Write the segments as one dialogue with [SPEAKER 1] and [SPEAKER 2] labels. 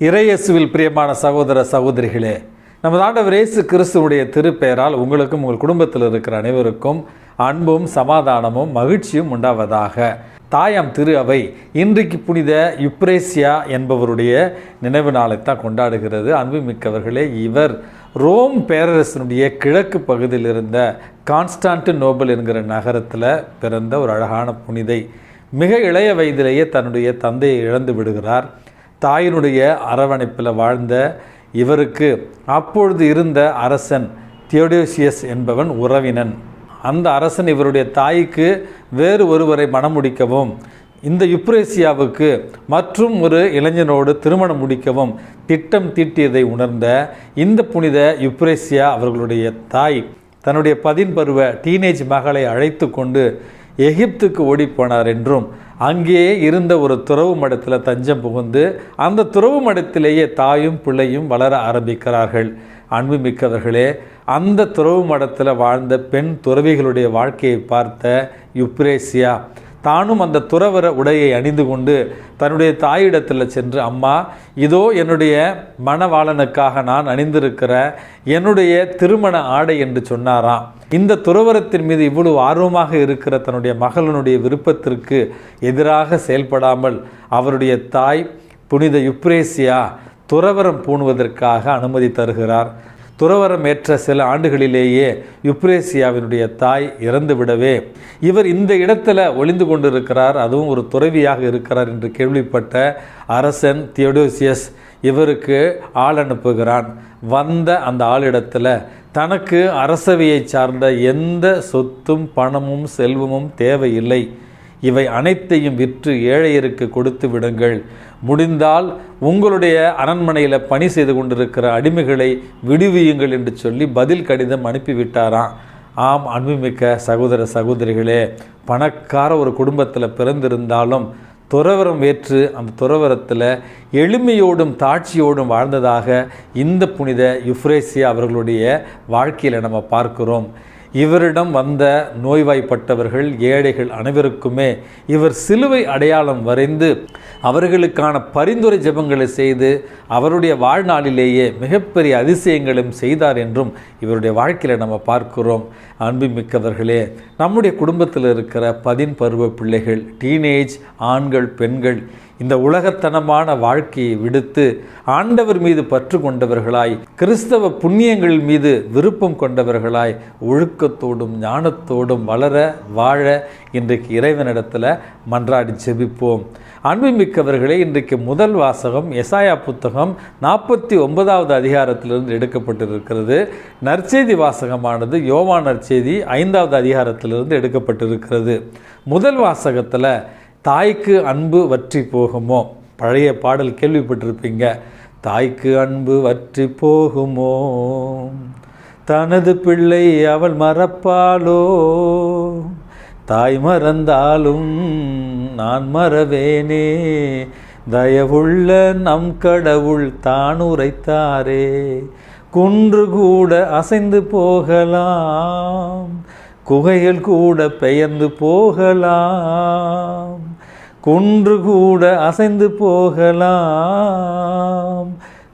[SPEAKER 1] இறையேசுவில் பிரியமான சகோதர சகோதரிகளே நமது ஆண்டவர் இயேசு கிறிஸ்துவுடைய திருப்பெயரால் உங்களுக்கும் உங்கள் குடும்பத்தில் இருக்கிற அனைவருக்கும் அன்பும் சமாதானமும் மகிழ்ச்சியும் உண்டாவதாக. தாயாம் திரு அவை இன்றைக்கு புனித யுப்ரேசியா என்பவருடைய நினைவு நாளைத்தான் கொண்டாடுகிறது. அன்புமிக்கவர்களே இவர் ரோம் பேரரசனுடைய கிழக்கு பகுதியில் இருந்த கான்ஸ்டான்டு நோபல் என்கிற நகரத்தில் பிறந்த ஒரு அழகான புனிதை மிக இளைய வயதிலேயே தன்னுடைய தந்தையை இழந்து விடுகிறார். தாயினுடைய அரவணைப்பில் வாழ்ந்த இவருக்கு அப்பொழுது இருந்த அரசன் தியோடோசியஸ் என்பவன் உறவினன். அந்த அரசன் இவருடைய தாய்க்கு வேறு ஒருவரை மணமுடிக்கவும் இந்த யுப்ரேசியாவுக்கு மற்றும் ஒரு இளைஞனோடு திருமணம் முடிக்கவும் திட்டம் தீட்டியதை உணர்ந்த இந்த புனித யுப்ரேசியா அவர்களுடைய தாய் தன்னுடைய பதின் பருவ டீனேஜ் மகளை அழைத்து கொண்டு எகிப்துக்கு ஓடிப்போனார் என்றும் அங்கேயே இருந்த ஒரு துறவு மடத்தில் தஞ்சம் புகுந்து அந்த துறவு மடத்திலேயே தாயும் பிள்ளையும் வளர ஆரம்பிக்கிறார்கள். அன்புமிக்கவர்களே அந்த துறவு மடத்தில் வாழ்ந்த பெண் துறவிகளுடைய வாழ்க்கையை பார்த்த யுப்ரேசியா தானும் அந்த துறவர உடையை அணிந்து கொண்டு தன்னுடைய தாயிடத்தில் சென்று அம்மா இதோ என்னுடைய மணவாளனுக்காக நான் அணிந்திருக்கிற என்னுடைய திருமண ஆடை என்று சொன்னாராம். இந்த துறவரத்தின் மீது இவ்வளவு ஆர்வமாக இருக்கிற தன்னுடைய மகளினுடைய விருப்பத்திற்கு எதிராக செயல்படாமல் அவருடைய தாய் புனித யுப்ரேசியா துறவரம் பூணுவதற்காக அனுமதி தருகிறார். துறவரம் ஏற்ற சில ஆண்டுகளிலேயே யுப்ரேசியாவினுடைய தாய் இறந்துவிடவே இவர் இந்த இடத்துல ஒளிந்து கொண்டிருக்கிறார் அதுவும் ஒரு துறவியாக இருக்கிறார் என்று கேள்விப்பட்ட அரசன் தியோடோசியஸ் இவருக்கு ஆள் அனுப்புகிறான். வந்த அந்த ஆளிடத்தில் தனக்கு அரசவையை சார்ந்த எந்த சொத்தும் பணமும் செல்வமும் தேவையில்லை. இவை அனைத்தையும் விற்று ஏழையருக்கு கொடுத்து விடுங்கள். முடிந்தால் உங்களுடைய அரண்மனையில் பணி செய்து கொண்டிருக்கிற அடிமைகளை விடுவியுங்கள் என்று சொல்லி பதில் கடிதம் அனுப்பிவிட்டாராம். ஆம் அன்புமிக்க சகோதர சகோதரிகளே பணக்கார ஒரு குடும்பத்தில் பிறந்திருந்தாலும் துறவரம் ஏற்று அந்த துறவரத்தில் எளிமையோடும் தாட்சியோடும் வாழ்ந்ததாக இந்த புனித யுஃப்ரேசியா அவர்களுடைய வாழ்க்கையில் நம்ம பார்க்கிறோம். இவரிடம் வந்த நோய்வாய்ப்பட்டவர்கள் ஏழைகள் அனைவருக்குமே இவர் சிலுவை அடையாளம் வரைந்து அவர்களுக்கான பரிந்துரை ஜெபங்களை செய்து அவருடைய வாழ்நாளிலேயே மிகப்பெரிய அதிசயங்களும் செய்தார் என்றும் இவருடைய வாழ்க்கையில் நம்ம பார்க்கிறோம். அன்புமிக்கவர்களே நம்முடைய குடும்பத்தில் இருக்கிற பதின் பருவ பிள்ளைகள் டீனேஜ் ஆண்கள் பெண்கள் இந்த உலகத்தனமான வாழ்க்கையை விடுத்து ஆண்டவர் மீது பற்று கொண்டவர்களாய் கிறிஸ்தவ புண்ணியங்கள் மீது விருப்பம் கொண்டவர்களாய் ஒழுக்கத்தோடும் ஞானத்தோடும் வளர வாழ இன்றைக்கு இறைவனிடத்தில் மன்றாடி செபிப்போம் அன்புமிக்கவர்களே இன்றைக்கு முதல் வாசகம் எசாயா புத்தகம் நாற்பத்தி ஒன்பதாவது அதிகாரத்திலிருந்து எடுக்கப்பட்டிருக்கிறது. நற்செய்தி வாசகமானது யோவா நற்செய்தி ஐந்தாவது அதிகாரத்திலிருந்து எடுக்கப்பட்டிருக்கிறது. முதல் வாசகத்தில் தாய்க்கு அன்பு வற்றி போகுமோ? பழைய பாடல் கேள்விப்பட்டிருப்பீங்க. தாய்க்கு அன்பு வற்றி போகுமோ? தனது பிள்ளை அவள் மறப்பாளோ? தாய் மறந்தாலும் நான் மறவேனே. தயவுள்ள நம் கடவுள் தான் உரைத்தாரே. குன்று கூட அசைந்து போகலாம். குகைகள் கூட பெயர்ந்து போகலாம். குன்று கூட அசைந்து போகலாம்.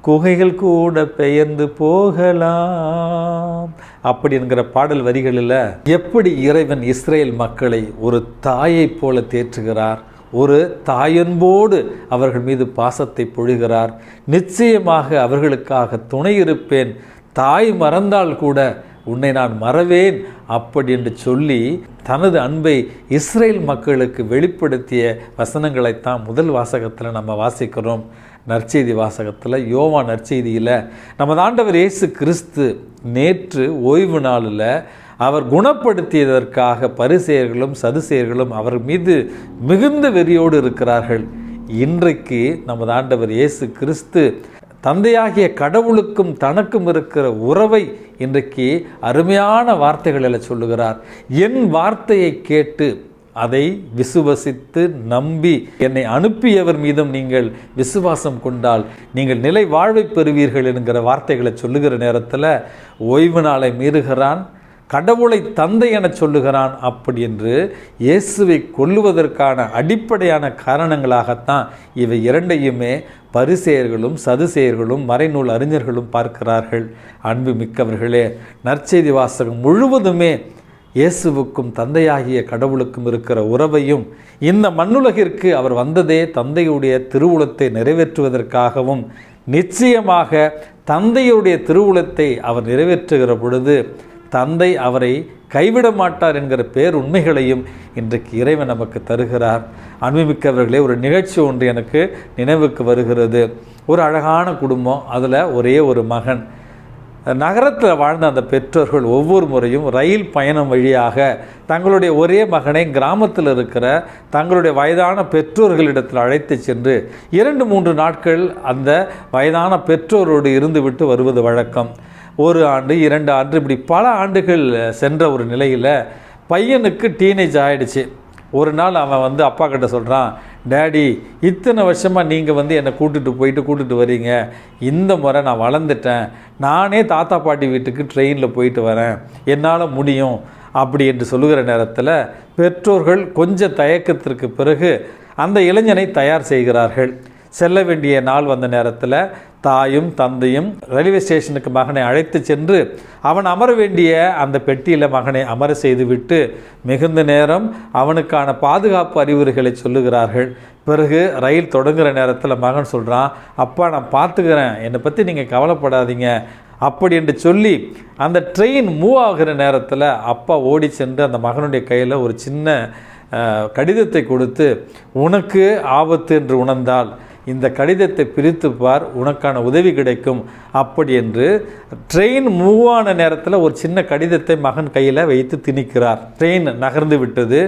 [SPEAKER 1] குகைகள் கூட பெயர்ந்து போகலாம். அப்படி என்கிற பாடல் வரிகளில் எப்படி இறைவன் இஸ்ரேல் மக்களை ஒரு தாயைப் போல தேற்றுகிறார்? ஒரு தாயன்போடு அவர்கள் மீது பாசத்தை பொழிகிறார்? நிச்சயமாக அவர்களுக்காக துணை இருப்பேன். தாய் மறந்தால் கூட உன்னை நான் மறவேன் அப்படி என்று சொல்லி தனது அன்பை இஸ்ரேல் மக்களுக்கு வெளிப்படுத்திய வசனங்களைத்தான் முதல் வாசகத்தில் நம்ம வாசிக்கிறோம். நற்செய்தி வாசகத்தில் யோவா நற்செய்தியில் நமது ஆண்டவர் இயேசு கிறிஸ்து நேற்று ஓய்வு நாளில் அவர் குணப்படுத்தியதற்காக பரிசெயர்களும் சதுசெயர்களும் அவர் மீது மிகுந்த வெறியோடு இருக்கிறார்கள். இன்றைக்கு நமது ஆண்டவர் இயேசு கிறிஸ்து தந்தையாகிய கடவுளுக்கும் தனக்கும் இருக்கிற உறவை இன்றைக்கு அருமையான வார்த்தைகளில் சொல்லுகிறார். என் வார்த்தையை கேட்டு அதை விசுவசித்து நம்பி என்னை அனுப்பியவர் மீதும் நீங்கள் விசுவாசம் கொண்டால் நீங்கள் நிலை வாழ்வை பெறுவீர்கள் என்கிற வார்த்தைகளை சொல்லுகிற நேரத்தில் ஓய்வு நாளை மீறுகிறான். கடவுளை தந்தை என சொல்லுகிறான் அப்படி என்று இயேசுவை கொல்லுவதற்கான அடிப்படையான காரணங்களாகத்தான் இவை இரண்டையுமே பரிசெயர்களும் சதுசெயர்களும் மறைநூல் அறிஞர்களும் பார்க்கிறார்கள். அன்பு மிக்கவர்களே நற்செய்தி வாசகம் முழுவதுமே இயேசுவுக்கும் தந்தையாகிய கடவுளுக்கும் இருக்கிற உறவையும் இந்த மண்ணுலகிற்கு அவர் வந்ததே தந்தையுடைய திருவுளத்தை நிறைவேற்றுவதற்காகவும் நிச்சயமாக தந்தையுடைய திருவுளத்தை அவர் நிறைவேற்றுகிற பொழுது தந்தை அவரை கைவிட மாட்டார் என்கிற பேர் உண்மைகளையும் இன்றைக்கு இறைவன் நமக்கு தருகிறார். அன்புமிக்கவர்களே ஒரு நிகழ்ச்சி ஒன்று எனக்கு நினைவுக்கு வருகிறது. ஒரு அழகான குடும்பம் அதில் ஒரே ஒரு மகன். நகரத்தில் வாழ்ந்த அந்த பெற்றோர்கள் ஒவ்வொரு முறையும் ரயில் பயணம் வழியாக தங்களுடைய ஒரே மகனை கிராமத்தில் இருக்கிற தங்களுடைய வயதான பெற்றோர்களிடத்தில் அழைத்து சென்று இரண்டு மூன்று நாட்கள் அந்த வயதான பெற்றோரோடு இருந்துவிட்டு வருவது வழக்கம். ஒரு ஆண்டு இரண்டு ஆண்டு இப்படி பல ஆண்டுகள் சென்ற ஒரு நிலையில் பையனுக்கு டீனேஜ் ஆகிடுச்சு ஒரு நாள் அவன் வந்து அப்பா கிட்ட சொல்கிறான் டேடி இத்தனை வருஷமாக நீங்கள் வந்து என்னை கூட்டுட்டு போயிட்டு கூட்டுட்டு வரீங்க. இந்த முறை நான் வளர்ந்துட்டேன். நானே தாத்தா பாட்டி வீட்டுக்கு ட்ரெயினில் போயிட்டு வரேன். என்னால் முடியும். அப்படி என்று சொல்லுகிற நேரத்தில் பெற்றோர்கள் கொஞ்சம் தயக்கத்திற்கு பிறகு அந்த இளைஞனை தயார் செய்கிறார்கள். செல்ல வேண்டிய நாள் வந்த நேரத்தில் தாயும் தந்தையும் ரயில்வே ஸ்டேஷனுக்கு மகனை அழைத்து சென்று அவன் அமர வேண்டிய அந்த பெட்டியில் மகனை அமர செய்துவிட்டு மிகுந்த நேரம் அவனுக்கான பாதுகாப்பு அறிவுரைகளை சொல்லுகிறார்கள். பிறகு ரயில் தொடங்குகிற நேரத்தில் மகன் சொல்கிறான் அப்பா நான் பார்த்துக்கிறேன். என்னை பற்றி நீங்கள் கவலைப்படாதீங்க. அப்படி என்று சொல்லி அந்த ட்ரெயின் மூவ் ஆகிற நேரத்தில் அப்பா ஓடி சென்று அந்த மகனுடைய கையில் ஒரு சின்ன கடிதத்தை கொடுத்து உனக்கு ஆபத்து என்று உணர்ந்தால் இந்த கடிதத்தை பிரித்து பார் உனக்கான உதவி கிடைக்கும். அப்படி என்று ட்ரெயின் மூவ் ஆன நேரத்தில் ஒரு சின்ன கடிதத்தை மகன் கையில் வைத்து திணிக்கிறார். ட்ரெயின் நகர்ந்து விட்டது.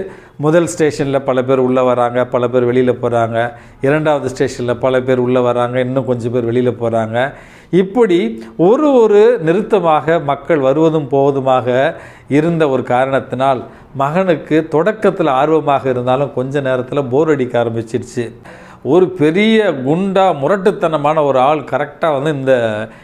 [SPEAKER 1] முதல் ஸ்டேஷனில் பல பேர் உள்ளே வராங்க பல பேர் வெளியில் போகிறாங்க இரண்டாவது ஸ்டேஷனில் பல பேர் உள்ளே வராங்க இன்னும் கொஞ்சம் பேர் வெளியில் போகிறாங்க இப்படி ஒரு ஒரு நிறுத்தமாக மக்கள் வருவதும் போவதுமாக இருந்த ஒரு காரணத்தினால் மகனுக்கு தொடக்கத்தில் ஆர்வமாக இருந்தாலும் கொஞ்ச நேரத்தில் போர் அடிக்க ஆரம்பிச்சிருச்சு. ஒரு பெரிய குண்டா முரட்டுத்தனமான ஒரு ஆள் கரெக்டாக வந்து இந்த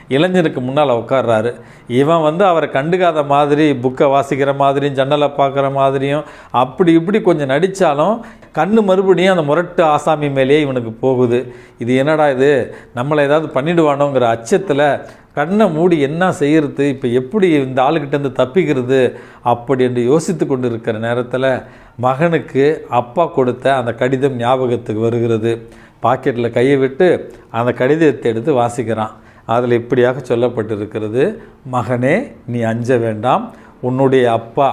[SPEAKER 1] இளைஞனுக்கு முன்னால் உட்கார்றாரு. இவன் வந்து அவரை கண்டுக்காத மாதிரி புக்கை வாசிக்கிற மாதிரியும் ஜன்னலை பார்க்குற மாதிரியும் அப்படி இப்படி கொஞ்சம் நடித்தாலும் கண்ணு மறுபடியும் அந்த முரட்டு ஆசாமி மேலேயே இவனுக்கு போகுது. இது என்னடா இது? நம்மளை ஏதாவது பண்ணிடுவானோங்கிற அச்சத்தில் கண்ணை மூடி என்ன செய்கிறது இப்போ எப்படி இந்த ஆளுக்கிட்டேருந்து தப்பிக்கிறது? அப்படி என்று யோசித்து கொண்டு இருக்கிற நேரத்தில் மகனுக்கு அப்பா கொடுத்த அந்த கடிதம் ஞாபகத்துக்கு வருகிறது. பாக்கெட்டில் கையை விட்டு அந்த கடிதத்தை எடுத்து வாசிக்கிறான். அதில் இப்படியாக சொல்லப்பட்டிருக்கிறது மகனே நீ அஞ்ச வேண்டாம். உன்னுடைய அப்பா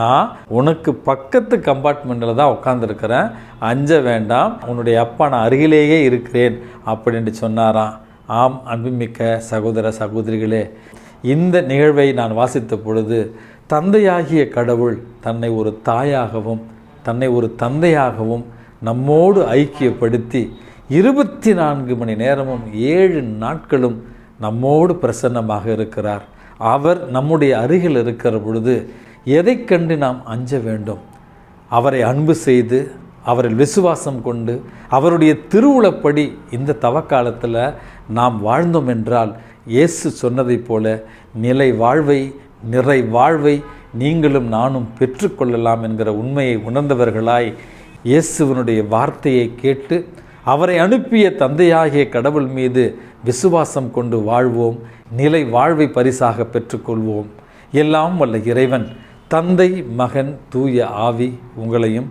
[SPEAKER 1] நான் உனக்கு பக்கத்து கம்பார்ட்மெண்ட்டில் தான் உட்காந்துருக்கிறேன் அஞ்ச வேண்டாம். உன்னுடைய அப்பா நான் அருகிலேயே இருக்கிறேன். அப்படின்ட்டு சொன்னாராம். ஆம் அன்புமிக்க சகோதர சகோதரிகளே இந்த நிகழ்வை நான் வாசித்த பொழுது தந்தையாகிய கடவுள் தன்னை ஒரு தாயாகவும் தன்னை ஒரு தந்தையாகவும் நம்மோடு ஐக்கியப்படுத்தி இருபத்தி நான்கு மணி நேரமும் ஏழு நாட்களும் நம்மோடு பிரசன்னமாக இருக்கிறார். அவர் நம்முடைய அருகில் இருக்கிற பொழுது எதை கண்டு நாம் அஞ்ச வேண்டும்? அவரை அன்பு செய்து அவரில் விசுவாசம் கொண்டு அவருடைய திருவுளப்படி இந்த தவக்காலத்தில் நாம் வாழ்ந்தோம் என்றால் இயேசு சொன்னதைப் போல நிலை வாழ்வை நிறை வாழ்வை நீங்களும் நானும் பெற்றுக்கொள்ளலாம் என்கிற உண்மையை உணர்ந்தவர்களாய் இயேசுவனுடைய வார்த்தையை கேட்டு அவரை அனுப்பிய தந்தையாகிய கடவுள் மீது விசுவாசம் கொண்டு வாழ்வோம் நிலை வாழ்வை பரிசாக பெற்றுக்கொள்வோம். எல்லாம் வல்ல இறைவன் தந்தை மகன் தூய ஆவி உங்களையும்